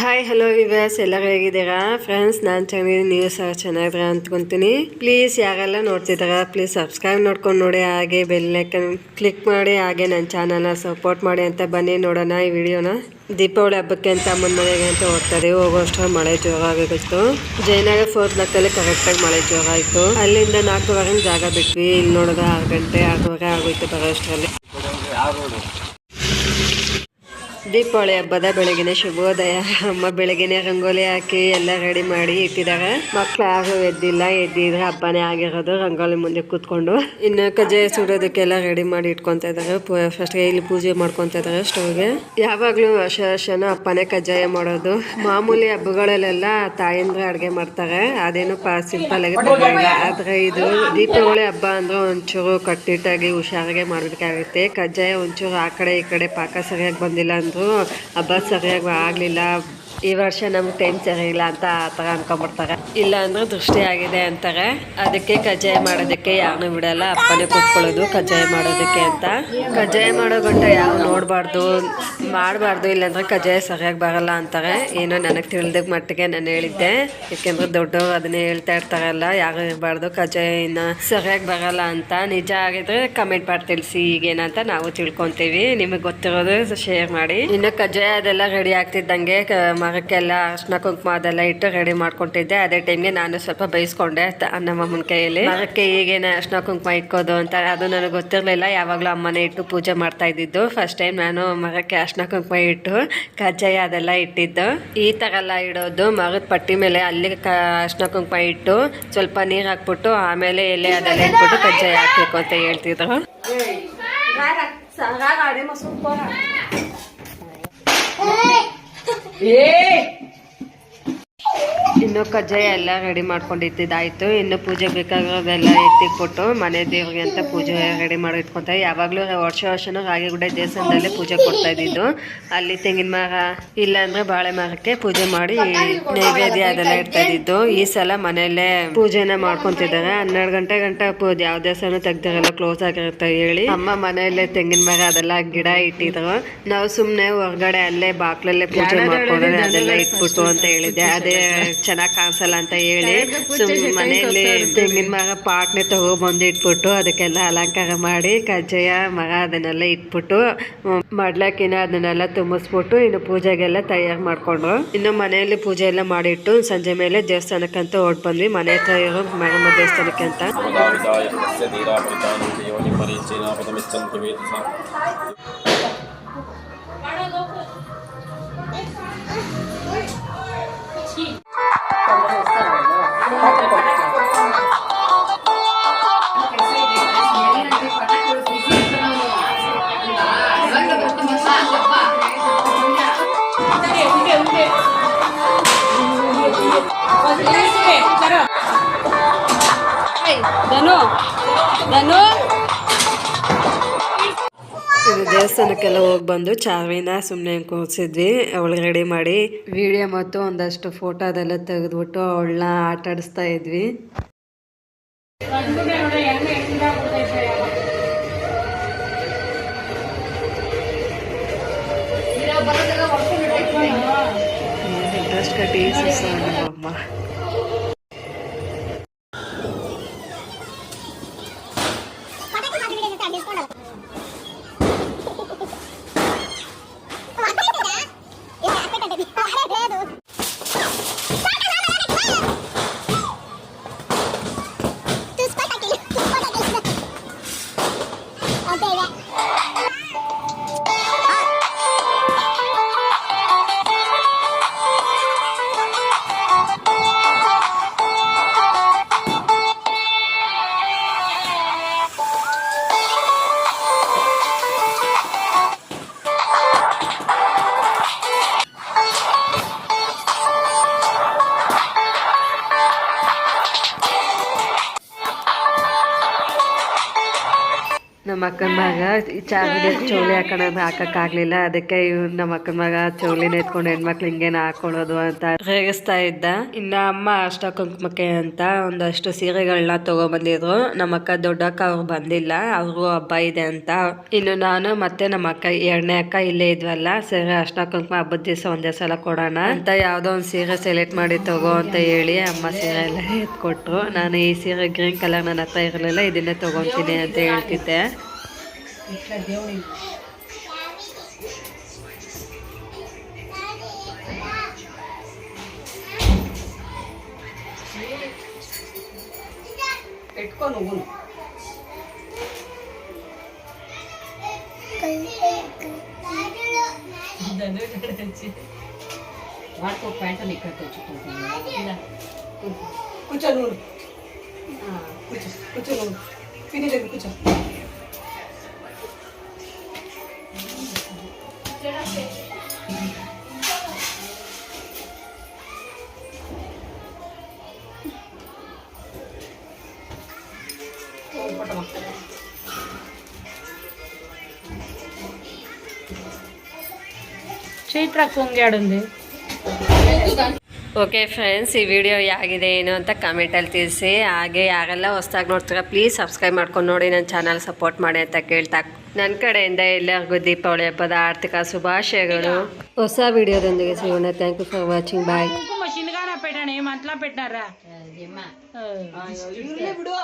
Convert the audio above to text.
Hi hello viewers ಎಲ್ಲರೂ ಹೇಗಿದ್ದೀರಾ? Friends ನಾನು ಚೆನ್ನಾಗಿದ್ದೀನಿ. ನೀವು ಸಹ ಚೆನ್ನಾಗಿದ್ದೀರಾ ಅಂದ್ಕೊತೀನಿ. ಪ್ಲೀಸ್ ಯಾರೆಲ್ಲ ನೋಡ್ತಿದ್ದೀರಾ ಪ್ಲೀಸ್ ಸಬ್ಸ್ಕ್ರೈಬ್ ನೋಡ್ಕೊಂಡು ನೋಡಿ. ಹಾಗೆ ಬೆಲ್ಲೈಕನ್ ಕ್ಲಿಕ್ ಮಾಡಿ. ಹಾಗೆ ನನ್ನ ಚಾನಲ್ನ ಸಪೋರ್ಟ್ ಮಾಡಿ ಅಂತ ಬನ್ನಿ. ನೋಡೋಣ ಈ ವಿಡಿಯೋನ. ದೀಪಾವಳಿ ಹಬ್ಬಕ್ಕೆ ಅಂತ ಅಮ್ಮನ ಮನೆಗೆ ಅಂತ ಹೋಗ್ತಾರೆ ಹೋಗೋಷ್ಟು ಮಳೆ ಜೋರಾಗಿತ್ತು ಜಯನಗರ ಫೋರ್ತ್ ಬ್ಲಾಕಲ್ಲಿ ಕರೆಕ್ಟಾಗಿ ಮಳೆ ಜೋರಾಯಿತು. ಅಲ್ಲಿಂದ ನಾಲ್ಕೂವರೆ ಜಾಗ ಬಿಟ್ವಿ. ಇಲ್ಲಿ ನೋಡೋದು ಆರು ಗಂಟೆ, ಆರೂವರೆ ಆಗೋಯ್ತು ಬರೋಷ್ಟರಲ್ಲಿ. ದೀಪಾವಳಿ ಹಬ್ಬದ ಬೆಳಗಿನ ಶುಭೋದಯ. ಅಮ್ಮ ಬೆಳಗಿನ ರಂಗೋಲಿ ಹಾಕಿ ಎಲ್ಲ ರೆಡಿ ಮಾಡಿ ಇಟ್ಟಿದ್ದಾರೆ. ಮಕ್ಳು ಯಾರು ಎದ್ದಿಲ್ಲ, ಎದ್ದಿದ್ರೆ ಹಬ್ಬನೇ ಆಗಿರೋದು. ರಂಗೋಲಿ ಮುಂದೆ ಕೂತ್ಕೊಂಡು ಇನ್ನು ಕಜ್ಜಾಯ ಸುಡೋದಕ್ಕೆಲ್ಲ ರೆಡಿ ಮಾಡಿ ಇಟ್ಕೊಂತ ಇದ್ದಾರೆ. ಫಸ್ಟ್ಗೆ ಇಲ್ಲಿ ಪೂಜೆ ಮಾಡ್ಕೊಂತ ಇದ್ದಾರೆ ಸ್ಟವ್ಗೆ. ಯಾವಾಗ್ಲೂ ವರ್ಷ ವರ್ಷನೂ ಅಪ್ಪನೇ ಕಜ್ಜಾಯ ಮಾಡೋದು. ಮಾಮೂಲಿ ಹಬ್ಬಗಳಲ್ಲೆಲ್ಲ ತಾಯಂದ್ರೆ ಅಡುಗೆ ಮಾಡ್ತಾರೆ. ಅದೇನು ಪಾ ಸಿಂಪಲ್ ಆಗಿ ಆದ್ರೆ ಇದು ದೀಪಾವಳಿ ಹಬ್ಬ ಅಂದ್ರೆ ಒಂಚೂರು ಕಟ್ಟಿಟ್ಟಾಗಿ ಹುಷಾರಾಗೆ ಮಾಡ್ಬೇಕಾಗುತ್ತೆ ಕಜ್ಜಾಯ ಒಂಚೂರು ಆ ಕಡೆ ಈ ಕಡೆ ಪಾಕ ಸರಿಯಾಗಿ ಬಂದಿಲ್ಲ ಅಂದ್ರು ಹಬ್ಬ ಸರಿಯಾಗಿ ಆಗ್ಲಿಲ್ಲ. ಈ ವರ್ಷ ನಮ್ಗೆ ಟೈಮ್ ಚೆನ್ನಾಗಿಲ್ಲ ಅಂತ ಆ ಥರ ಅನ್ಕೊಂಡ್ಬಿಡ್ತಾರೆ. ಇಲ್ಲ ಅಂದ್ರೆ ದೃಷ್ಟಿ ಆಗಿದೆ ಅಂತಾರೆ. ಅದಕ್ಕೆ ಕಜ್ಜಾಯ ಮಾಡೋದಕ್ಕೆ ಯಾರನ್ನೂ ಬಿಡಲ್ಲ. ಅಪ್ಪನೇ ಕೂತ್ಕೊಳ್ಳೋದು ಕಜ್ಜಾಯ ಮಾಡೋದಕ್ಕೆ ಅಂತ. ಕಜ್ಜಾಯ ಮಾಡೋ ಗಂಟ ಯಾವ ನೋಡಬಾರ್ದು, ಮಾಡಬಾರ್ದು, ಇಲ್ಲಾಂದ್ರೆ ಕಜ್ಜಾಯ ಸರಿಯಾಗಿ ಬರಲ್ಲ ಅಂತಾರೆ. ಏನೋ ನನಗೆ ತಿಳಿದ ಮಟ್ಟಿಗೆ ನಾನು ಹೇಳಿದ್ದೆ. ಯಾಕೆಂದ್ರೆ ದೊಡ್ಡವರು ಅದನ್ನೇ ಹೇಳ್ತಾ ಇರ್ತಾರಲ್ಲ, ಯಾರು ಇರಬಾರ್ದು ಕಜ್ಜಾಯನ ಸರಿಯಾಗಿ ಬರಲ್ಲ ಅಂತ. ನಿಜ ಆಗಿದ್ರೆ ಕಮೆಂಟ್ ಮಾಡಿ ತಿಳಿಸಿ ಈಗೇನಂತ ನಾವು ತಿಳ್ಕೊತೀವಿ. ನಿಮಗೆ ಗೊತ್ತಿರೋದು ಶೇರ್ ಮಾಡಿ. ಇನ್ನು ಕಜ್ಜಾಯ ಅದೆಲ್ಲ ರೆಡಿ ಆಗ್ತಿದ್ದಂಗೆ ಮರಕ್ಕೆಲ್ಲ ಅರ್ಶಿನ ಕುಂಕುಮ ಅದೆಲ್ಲ ಇಟ್ಟು ರೆಡಿ ಮಾಡ್ಕೊಂಡಿದ್ದೆ ಅದೇ ಟೈಮ್ಗೆ ನಾನು ಸ್ವಲ್ಪ ಬೈಸ್ಕೊಂಡೆ ತ- ನಮ್ಮಮ್ಮನ ಕೈಯಲ್ಲಿ. ಮರಕ್ಕೆ ಈಗೇನು ಅರ್ಶಿನ ಕುಂಕುಮ ಇಕ್ಕೋದು ಅಂತ ಅದು ನನಗೆ ಗೊತ್ತಿರಲಿಲ್ಲ. ಯಾವಾಗಲೂ ಅಮ್ಮನೇ ಇಟ್ಟು ಪೂಜೆ ಮಾಡ್ತಾ ಇದ್ದಿದ್ದು. ಫಸ್ಟ್ ಟೈಮ್ ನಾನು ಮರಕ್ಕೆ ಅರ್ಶಿನ ಕುಂಕುಮ ಇಟ್ಟು ಕಜ್ಜಾಯ ಅದೆಲ್ಲ ಇಟ್ಟಿದ್ದು. ಈ ಥರ ಎಲ್ಲ ಇಡೋದು ಮರದ ಪಟ್ಟಿ ಮೇಲೆ ಅಲ್ಲಿ ಕ ಅರ್ಶಿನ ಕುಂಕುಮ ಇಟ್ಟು ಸ್ವಲ್ಪ ನೀರು ಹಾಕ್ಬಿಟ್ಟು ಆಮೇಲೆ ಎಲೆ ಅದೆಲ್ಲ ಇಟ್ಬಿಟ್ಟು ಕಜ್ಜಾಯ ಹಾಕಬೇಕು ಅಂತ ಹೇಳ್ತಿದ್ರು. Yeah. ಇನ್ನು ಕಜ್ಜಾಯ ಎಲ್ಲ ರೆಡಿ ಮಾಡ್ಕೊಂಡಿದ್ದಾಯ್ತು ಇನ್ನು ಪೂಜೆ ಬೇಕಾಗಿರೋದೆಲ್ಲ ಎತ್ತಿಟ್ಬಿಟ್ಟು ಮನೆ ದೇವ್ರಿಗೆ ಅಂತ ಪೂಜೆ ರೆಡಿ ಮಾಡಿ ಇಟ್ಕೊತಾರೆ. ಯಾವಾಗಲೂ ವರ್ಷ ವರ್ಷನೂ ರಾಗಿಗುಡ್ಡೆ ದೇವಸ್ಥಾನದಲ್ಲಿ ಪೂಜೆ ಕೊಡ್ತಾ ಇದ್ದಿದ್ದು. ಅಲ್ಲಿ ತೆಂಗಿನ ಮರ ಇಲ್ಲಾಂದ್ರೆ ಬಾಳೆ ಮರಕ್ಕೆ ಪೂಜೆ ಮಾಡಿ ನೈವೇದ್ಯ ಅದೆಲ್ಲ ಇಡ್ತಾ ಇದ್ದಿದ್ದು. ಈ ಸಲ ಮನೆಯಲ್ಲೇ ಪೂಜೆನ ಮಾಡ್ಕೊಂತಿದ್ದಾರೆ. ಹನ್ನೆರಡು ಗಂಟೆ ಗಂಟೆ ಪೂಜೆ ಯಾವ ದೇವಸ್ಥಾನ ತೆಗ್ದಾರೆಲ್ಲ ಕ್ಲೋಸ್ ಆಗಿರುತ್ತೆ ಹೇಳಿ. ಅಮ್ಮ ಮನೆಯಲ್ಲೇ ತೆಂಗಿನ ಮರ ಅದೆಲ್ಲ ಗಿಡ ಇಟ್ಟಿದ್ರು. ನಾವು ಸುಮ್ಮನೆ ಹೊರಗಡೆ ಅಲ್ಲೇ ಬಾಕ್ಲಲ್ಲೇ ಪೂಜೆ ಮಾಡ್ಕೊಂಡ್ರೆ ಅದೆಲ್ಲ ಇಟ್ಬಿಟ್ಟು ಅಂತ ಹೇಳಿದ್ದೆ. ಅದೇ ಚೆನ್ನಾಗಿ ಕಾಣಿಸಲ್ಲ ಅಂತ ಹೇಳಿ ಮನೆಯಲ್ಲಿ ತೆಂಗಿನ ಮರ ಪಾಟ್ನೆ ತಗೊಬಂದು ಇಟ್ಬಿಟ್ಟು ಅದಕ್ಕೆಲ್ಲ ಅಲಂಕಾರ ಮಾಡಿ ಕಜ್ಜಾಯ ಮರ ಅದನ್ನೆಲ್ಲ ಇಟ್ಬಿಟ್ಟು ಮಡ್ಲಕ್ಕಿನ ಅದನ್ನೆಲ್ಲ ತುಂಬಿಸ್ಬಿಟ್ಟು ಇನ್ನು ಪೂಜೆಗೆಲ್ಲ ತಯಾರು ಮಾಡ್ಕೊಂಡ್ರು. ಇನ್ನು ಮನೆಯಲ್ಲಿ ಪೂಜೆ ಎಲ್ಲ ಮಾಡಿಟ್ಟು ಸಂಜೆ ಮೇಲೆ ದೇವಸ್ಥಾನಕ್ಕಂತ ಹೊರಟು ಬಂದ್ವಿ. ಮನೆ ಹತ್ರ ಇರೋ ದೇವಸ್ಥಾನಕ್ಕೆ ಅಂತ. ಧನು ಧನು ಇದು ದೇವಸ್ಥಾನಕ್ಕೆಲ್ಲ ಹೋಗಿ ಬಂದು ಚಾವಿನ ಸುಮ್ಮನೆ ಕೂರಿಸಿದ್ವಿ ಅವಳಿಗೆ ರೆಡಿ ಮಾಡಿ ವಿಡಿಯೋ ಮತ್ತು ಒಂದಷ್ಟು ಫೋಟೋ ಅದೆಲ್ಲ ತೆಗೆದ್ಬಿಟ್ಟು ಅವಳನ್ನ ಆಟ ಆಡಿಸ್ತಾ ಇದ್ವಿ. ಇಂಟ್ರೆಸ್ಟ್ ಕಟ್ಟಿ ಅಮ್ಮ ನಮ್ಮ ಅಕ್ಕನ ಮಗ ಚಾರ್ಜ್ ಚೌಲಿ ಹಾಕೋಣ ಹಾಕಕ್ಕಾಗ್ಲಿಲ್ಲ ಅದಕ್ಕೆ ಇವ್ ನಮ್ಮ ಅಕ್ಕನ ಮಗ ಚೌಲಿನ ಎತ್ಕೊಂಡು ಹೆಣ್ಮಕ್ಳು ಹಿಂಗೇನ ಹಾಕೊಳ್ಳೋದು ಅಂತ ರೇಗಿಸ್ತಾ ಇದ್ದ. ಇನ್ನ ಅಮ್ಮ ಅಷ್ಟ ಕುಂಕುಮಕ್ಕೆ ಅಂತ ಒಂದಷ್ಟು ಸೀರೆಗಳನ್ನ ತಗೊಂಡ್ಬಂದಿದ್ರು ನಮ್ಮ ಅಕ್ಕ ದೊಡ್ಡಕ್ಕ ಅವ್ರು ಬಂದಿಲ್ಲ, ಅವ್ರಿಗೂ ಹಬ್ಬ ಇದೆ ಅಂತ. ಇನ್ನು ನಾನು ಮತ್ತೆ ನಮ್ಮ ಅಕ್ಕ, ಎರಡನೇ ಅಕ್ಕ ಇಲ್ಲೇ ಇದ್ವಲ್ಲ, ಸೀರೆ ಅಷ್ಟ ಕುಂಕುಮ ಹಬ್ಬದ ದಿವಸ ಒಂದೇ ಸಲ ಕೊಡೋಣ ಅಂತ ಯಾವುದೋ ಒಂದು ಸೀರೆ ಸೆಲೆಕ್ಟ್ ಮಾಡಿ ತಗೋ ಅಂತ ಹೇಳಿ ಅಮ್ಮ ಸೀರೆ ಎಲ್ಲ ಎತ್ಕೊಟ್ರು. ನಾನು ಈ ಸೀರೆ ಗ್ರೀನ್ ಕಲರ್ ನನ್ನ ಹತ್ರ ಇರಲಿಲ್ಲ, ಇದನ್ನೇ ತಗೊಂತೀನಿ ಅಂತ ಹೇಳ್ತಿದ್ದೆ. ఇట్లా దేవుడి పెట్టుకో నువ్వు వాడుకో ఒక ఇక్కడ తెచ్చుకుంటున్నా కూర్చో. నువ్వు కూర్చో కూర్చో నువ్వు. పిన్ని దగ్గర కూర్చో. చైత్ర కొంగాడుంది ಓಕೆ ಫ್ರೆಂಡ್ಸ್ ಈ ವಿಡಿಯೋ ಹೇಗಿದೆ ಏನು ಅಂತ ಕಮೆಂಟಲ್ಲಿ ತಿಳಿಸಿ ಹಾಗೆ ಯಾರೆಲ್ಲ ಹೊಸ್ದಾಗಿ ನೋಡ್ತೀರಾ ಪ್ಲೀಸ್ ಸಬ್ಸ್ಕ್ರೈಬ್ ಮಾಡ್ಕೊಂಡು ನೋಡಿ ನನ್ನ ಚಾನಲ್ ಸಪೋರ್ಟ್ ಮಾಡಿ ಅಂತ ಕೇಳ್ತಾ ನನ್ನ ಕಡೆಯಿಂದ ಎಲ್ಲರಿಗೂ ದೀಪಾವಳಿ ಹಬ್ಬದ ಆರ್ಥಿಕ ಶುಭಾಶಯಗಳು ಹೊಸ ವಿಡಿಯೋದೊಂದಿಗೆ ಸಿಗೋಣ thank you for watching bye కుంకుమ చిన్నగానే పెట్టాను ఏం అట్లా పెట్టారా ಬಿಡು